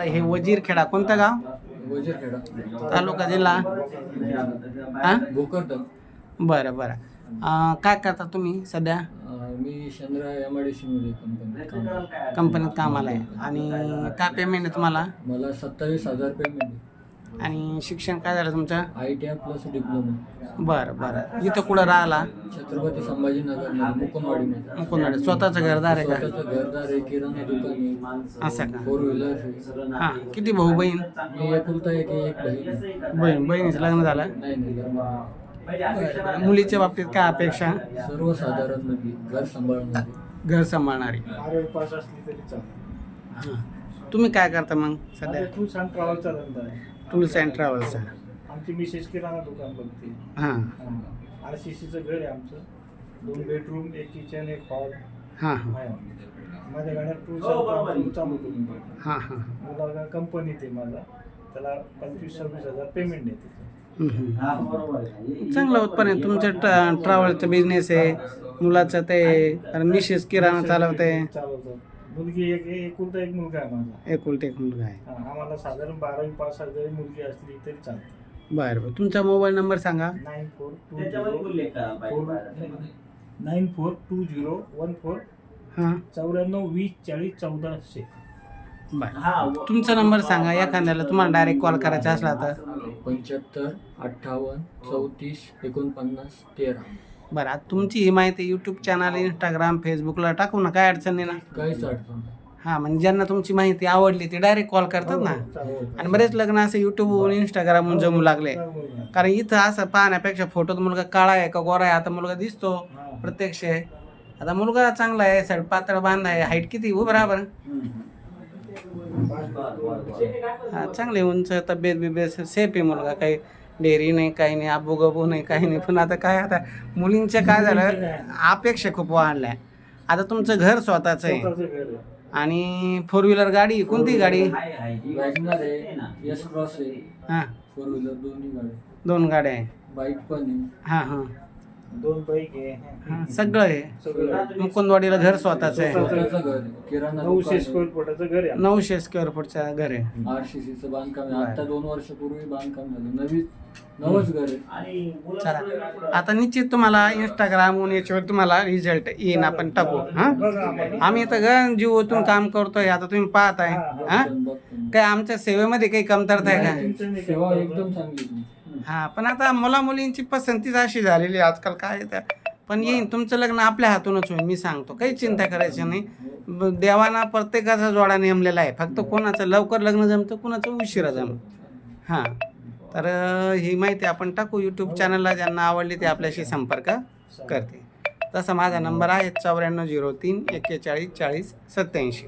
हे वजीरखेडा कोणतं गाव? वजीरखेडा. तालुका जिल्हा? हा? बरं बरं. काय करता तुम्ही सध्या? मी Chandra M I D C मध्ये कंपनीत काम कंपनीत कामाला आहे. आणि काय पेमेंट आहे तुम्हाला? मला सत्तावीस हजार पेमेंट आहे. आणि शिक्षण काय झालं तुमचं? I T I plus diploma. बरं बरं. इथं कुठं राहिला? छत्रपती संभाजीनगर मुकुंदवाडीमध्ये मुकुंदवाडी स्वतःचं घरदार आहे का? स्वतःचं घरदार आहे किराणा दुकान आहे. असं का? फोर व्हीलर आहे. हां किती भाऊ बहीण? मी एकुलता एक एक बहीण आहे. बहीण बहिणीचं लग्न झालं? नाही नाही लग्न. बरं, बरं. मुलीच्या बाबतीत काय अपेक्षा? सर्वसाधारण घर सांभाळण्यामध्ये घर सांभाळणारी. आरोग्य पास असली तरी चालेल. हां. तुम्ही काय करता मग सध्या? टूर्स अँड ट्रॅव्हलचा धंदा आहे. टूल्स अँड ट्रॅव्हल्स आमची मिसेस किराणा दुकान बघते. हां. आर सी सीचं घर आहे आमचं. दोन बेडरूम एक किचन एक हॉल हां हां. माझ्या गाड्यात टूर्स अँड ट्रॅव्हल चालू करून हां हां मुलाला कंपनीत आहे माझा. त्याला पंचवीस सव्वीस हजार पेमेंट देते. चांगलं उत्पन्न आहे. तुमचं ट्रॅ ट्रॅव्हलचं बिझनेस आहे. मुलाचं ते मिसेस किराणा चालवते. मुलगी एक एकुलता एक मुलगा आहे माझा. एकुलते एक मुलगा आहे. हा, आम्हाला साधारण बारावी पास जरी मुलगी असली तरी चालते. बरं बरं. तुमचा मोबाईल नंबर सांगा. Nine four two zero nine four two zero one four हां. चौऱ्याण्णव वीस चाळीस चौदाशे बरं. तुमचा नंबर सांगा एखाद्याला तुम्हाला डायरेक्ट कॉल करायचा असला तर. पंच्याहत्तर अठ्ठावन्न चौतीस एकोणपन्नास तेरा. बरं आता तुमची ही माहिती यूट्यूब चॅनल इंस्टाग्राम फेसबुकला टाकू ना काय अडचण नाही ना? काहीच अडचण. हां म्हणजे ज्यांना तुमची माहिती आवडली ते डायरेक्ट कॉल करतात ना? आणि बरेच लग्न असं यूट्यूबवरून इंस्टाग्रामवरून जमू लागले. कारण इथं असं पाहण्यापेक्षा फोटोत मुलगा काळा आहे का गोरा आहे आता मुलगा दिसतो प्रत्यक्ष. आहे आता मुलगा चांगला आहे सड पातळ बांध आहे हाईट किती उभं राहा बरं. हा चांगले उंच तब्येत बिब्येत सेफ आहे मुलगा काही डेअरी नाही काही नाही आबू गबू नाही काही नाही. पण आता काय आता मुलींच्या काय झालं अपेक्षा खूप वाढल्या. आता तुमचं घर स्वतःचं आहे. आणि फोर व्हीलर गाडी कोणती गाडी? हां दोन गाड्या आहे. बाईक पण आहे. हां हां. दोन बाईक आहे हां. सगळं आहे. सगळं. मुकुंदवाडीला घर स्वतःचं आहे. स्वतःचं घर आहे. किराणा नऊशे स्क्वेअर फुटाचं घर आहे. नऊशे स्क्वेअर फूटचं घर आहे. बांधकाम आहे. आता दोन वर्षापूर्वी बांधकाम झालं. नवीन नवच घर आहे. चला. आता निश्चित तुम्हाला इंस्टाग्राम याच्यावर तुम्हाला रिझल्ट येईन. आपण टाकू. हां? बघा आम्हाला. आम्ही इथं गण जीव ओतून काम करतोय. आता तुम्ही पाहताय. हां बघतो. काय आमच्या सेवेमध्ये काही कमतरता आहे का? नाही सेवा? एकदम चांगली आहे. हा पण आता मुला मुलींची पसंतीच अशी झालेली आहे. आजकाल काय आहे त्या पण येईन तुमचं लग्न आपल्या हातूनच होईल मी सांगतो. काही चिंता करायची नाही. ब- देवाना प्रत्येकाचा जोडा नेमलेला आहे. फक्त कोणाचं लवकर लग्न जमतं कोणाचं उशिरा जमतं. हां. तर अं, ही माहिती आपण टाकू. यूट्यूब चॅनलला ज्यांना आवडली ते आपल्याशी संपर्क करते तसा माझा नंबर आहे चौऱ्याण्णव झिरो तीन एक्केचाळीस चाळीस सत्याऐंशी